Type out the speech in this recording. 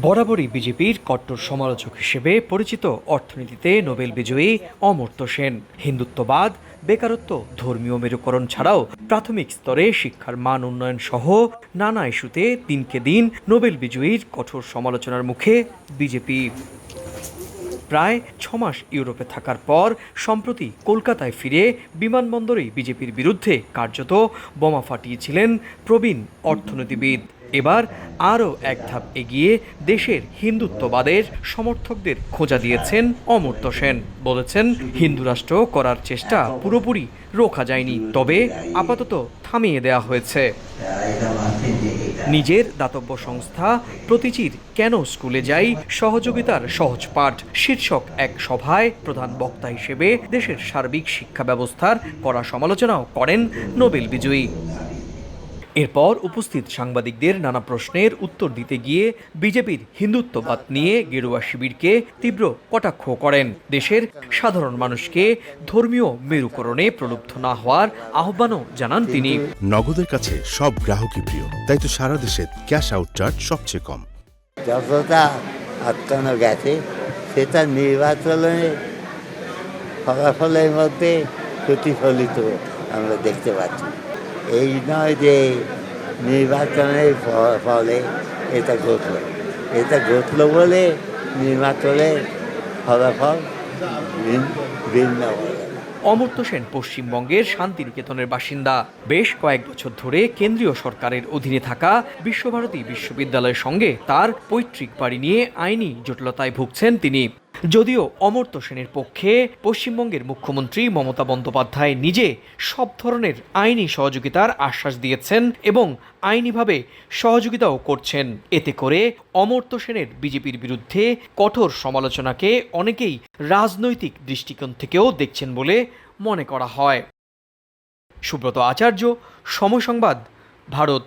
বরাবরই বিজেপির কট্টর সমালোচক হিসেবে পরিচিত অর্থনীতিতে নোবেল বিজয়ী অমর্ত্য সেন। হিন্দুত্ববাদ, বেকারত্ব, ধর্মীয় মেরুকরণ ছাড়াও প্রাথমিক স্তরে শিক্ষার মান উন্নয়ন সহ নানা ইস্যুতে দিনকে দিন নোবেল বিজয়ীর কঠোর সমালোচনার মুখে বিজেপি। প্রায় ছমাস ইউরোপে থাকার পর সম্প্রতি কলকাতায় ফিরে বিমানবন্দরেই বিজেপির বিরুদ্ধে কার্যত বোমা ফাটিয়েছিলেন প্রবীণ অর্থনীতিবিদ। এবার আরও এক ধাপ এগিয়ে দেশের হিন্দুত্ববাদের সমর্থকদের খোঁজা দিয়েছেন অমর্ত্য সেন। বলেছেন, হিন্দু রাষ্ট্র করার চেষ্টা পুরোপুরি রোখা যায়নি, তবে আপাতত থামিয়ে দেওয়া হয়েছে। নিজের দাতব্য সংস্থা প্রতিচির কেন স্কুলে যাই, সহযোগিতার সহজ পাঠ, শীর্ষক এক সভায় প্রধান বক্তা হিসেবে দেশের সার্বিক শিক্ষা ব্যবস্থার কড়া সমালোচনাও করেন নোবেল বিজয়ী। এরপর উপস্থিত সাংবাদিকদের নানা প্রশ্নের উত্তর দিতে গিয়ে বিজেপির হিন্দুত্ববাদ নিয়ে গেরুয়া শিবিরকে তীব্র কটাক্ষ করেন। দেশের সাধারণ মানুষকে ধর্মীয় মেরুকরণে প্রলুব্ধ না হওয়ার আহ্বানও জানান তিনি। নগদের কাছে সব গ্রাহকই প্রিয় তাই তো সারা দেশে ক্যাশ আউট চার্জ সবচেয়ে কম। যতটা আটকানো গেছে সেটা নির্বাচনে ফলাফলের মধ্যে প্রতিফলিত আমরা দেখতে পাচ্ছি। এই নয় যে নির্বাচনের ফলে এটা ঘটল এটা ঘটল বলে নির্বাচনের ফলাফল ভিন- ভিন্ন। অমর্ত্য সেন পশ্চিমবঙ্গের শান্তিনিকেতনের বাসিন্দা। বেশ কয়েক বছর ধরে কেন্দ্রীয় সরকারের অধীনে থাকা বিশ্বভারতী বিশ্ববিদ্যালয়ের সঙ্গে তার পৈতৃক বাড়ি নিয়ে আইনি জটিলতায় ভুগছেন তিনি। যদিও অমর্ত্য সেনের পক্ষে পশ্চিমবঙ্গের মুখ্যমন্ত্রী মমতা বন্দ্যোপাধ্যায় নিজে সব ধরনের আইনি সহযোগিতার আশ্বাস দিয়েছেন এবং আইনিভাবে সহযোগিতাও করছেন। এতে করে অমর্ত্য সেনের বিজেপির বিরুদ্ধে কঠোর সমালোচনাকে অনেকেই রাজনৈতিক দৃষ্টিকোণ থেকেও দেখছেন বলে মনে করা হয়। সুব্রত আচার্য, সময় সংবাদ, ভারত।